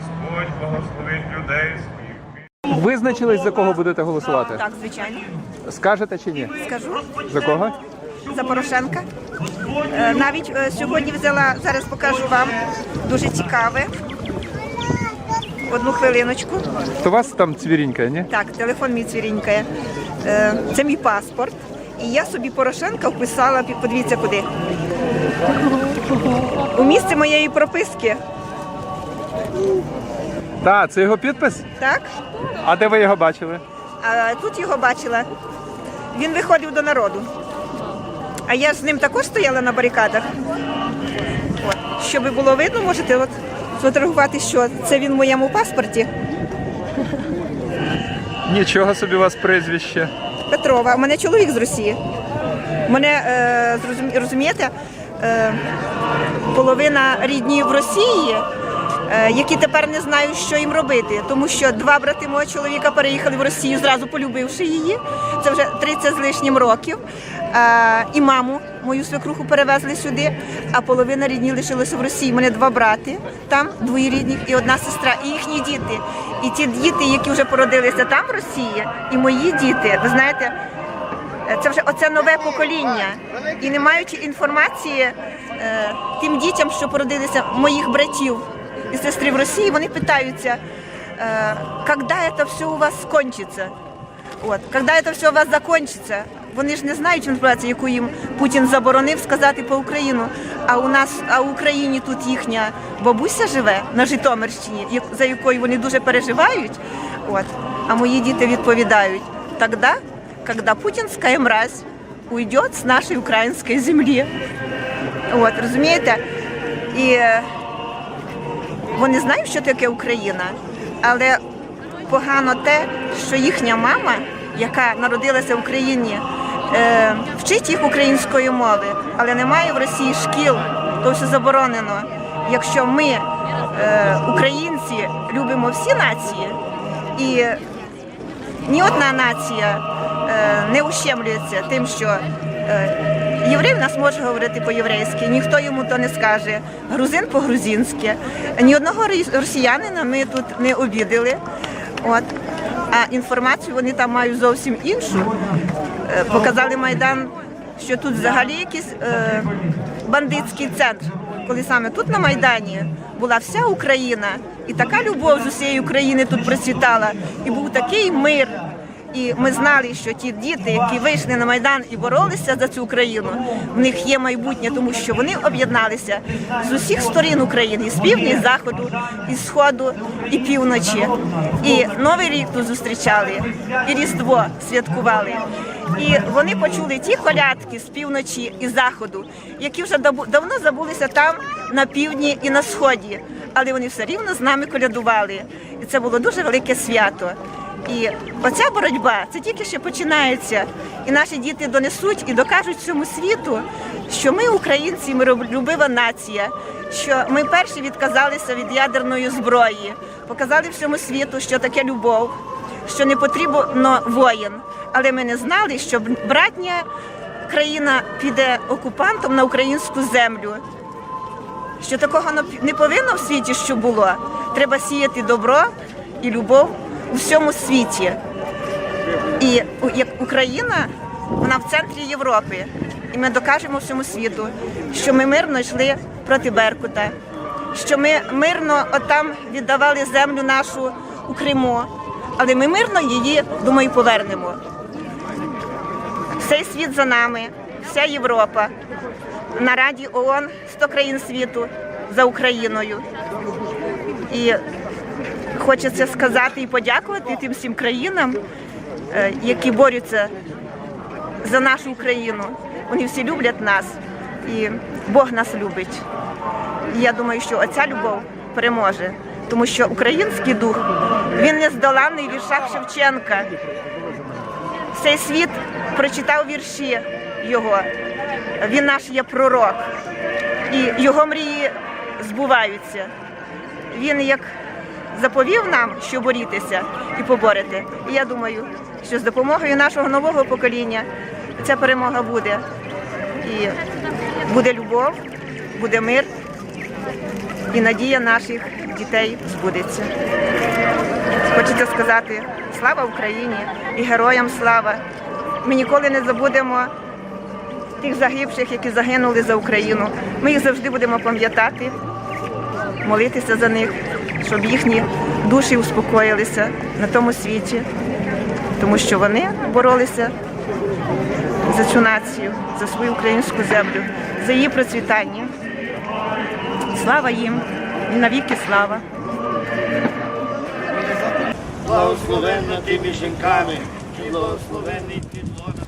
Господь благословить людей своїх. Визначились, за кого будете голосувати? Так, звичайно. Скажете чи ні? Скажу За кого? за Порошенка. Е, Навіть е, сьогодні взяла, зараз покажу вам дуже цікаве. Одну хвилиночку. То вас там цвірінька, ні? Так, телефон мій цвірінькає. Е, Це мій паспорт. І я собі Порошенка вписала, подивіться куди. У місце моєї прописки. Так, це його підпис? Так? А де ви його бачили? А тут його бачила. Він виходив до народу. А я з ним також стояла на барикадах. От. Щоб було видно, можете от сфотографувати, що це він в моєму паспорті. Нічого собі у вас прізвище. Петрова. У мене чоловік з Росії. Мене е, розумієте, е, половина рідні в Росії, які тепер не знають, що їм робити, тому що два брати мого чоловіка переїхали в Росію, зразу полюбивши її. Це вже 30 з лишнім років. Е, і маму мою свекруху перевезли сюди, а половина рідні лишилася в Росії. У мене два брати там, двоєрідних і одна сестра, і їхні діти. І ті діти, які вже породилися там в Росії, і мої діти, ви знаєте. Е, Це вже оце нове покоління. І не маючи інформації е, тим дітям, що породилися моїх братів і сестри в Росії, вони питаються, коли це все у вас скончиться? От, коли це все у вас закінчиться? Вони ж не знають інформації, яку їм Путін заборонив сказати по Україну. А у нас, а в Україні тут їхня бабуся живе на Житомирщині, за якою вони дуже переживають. От. А мої діти відповідають, тоді, когда путінська мразь уйде з нашої української землі. От, розумієте? І е, вони знають, що таке Україна, але погано те, що їхня мама, яка народилася в Україні, е, вчить їх української мови, але немає в Росії шкіл, то все заборонено. Якщо ми, е, українці, любимо всі нації, і ні одна нація е, не ущемлюється тим, що єврей в нас може говорити по-єврейськи, ніхто йому то не скаже, грузин по-грузинськи. Ні одного рос- росіянина ми тут не обідали. От. А інформацію вони там мають зовсім іншу. Е, Показали Майдан, що тут взагалі якийсь е, бандитський центр. Коли саме тут на Майдані була вся Україна, і така любов з усієї України тут процвітала, і був такий мир. І ми знали, що ті діти, які вийшли на майдан і боролися за цю Україну, в них є майбутнє, тому що вони об'єдналися з усіх сторін України, з півдня, з заходу, і сходу, і півночі. І новий рік тут зустрічали, і Різдво святкували. І вони почули ті колядки з півночі і заходу, які вже давно забулися там на півдні і на сході, але вони все рівно з нами колядували. І це було дуже велике свято. І оця боротьба це тільки ще починається. І наші діти донесуть і докажуть всьому світу, що ми, українці, миролюбива нація, що ми перші відказалися від ядерної зброї, показали всьому світу, що таке любов, що не потрібно воїн. Але ми не знали, що братня країна піде окупантом на українську землю. Що такого не повинно в світі, що було. Треба сіяти добро і любов у всьому світі. І як Україна, вона в центрі Європи. І ми докажемо всьому світу, що ми мирно йшли проти Беркута, що ми мирно отам віддавали землю нашу у Криму, але ми мирно її, думаю, повернемо. Цей світ за нами, вся Європа. На Раді ООН 100 країн світу за Україною. І хочеться сказати і подякувати тим всім країнам, е, які борються за нашу Україну. Вони всі люблять нас, і Бог нас любить. І я думаю, що оця любов переможе, тому що український дух він не здоланий в віршах Шевченка. Цей світ прочитав вірші його. Він наш є пророк, і його мрії збуваються. Він як заповів нам, що борітися і поборити. І я думаю, що з допомогою нашого нового покоління ця перемога буде. І буде любов, буде мир, і надія наших дітей збудеться. Хочеться сказати слава Україні і героям слава. Ми ніколи не забудемо тих загибших, які загинули за Україну. Ми їх завжди будемо пам'ятати, молитися за них, щоб їхні душі успокоїлися на тому світі, тому що вони боролися за цю націю, за свою українську землю, за її процвітання. Слава їм і навіки слава. Благословенна ти між жінками, благословенний підлога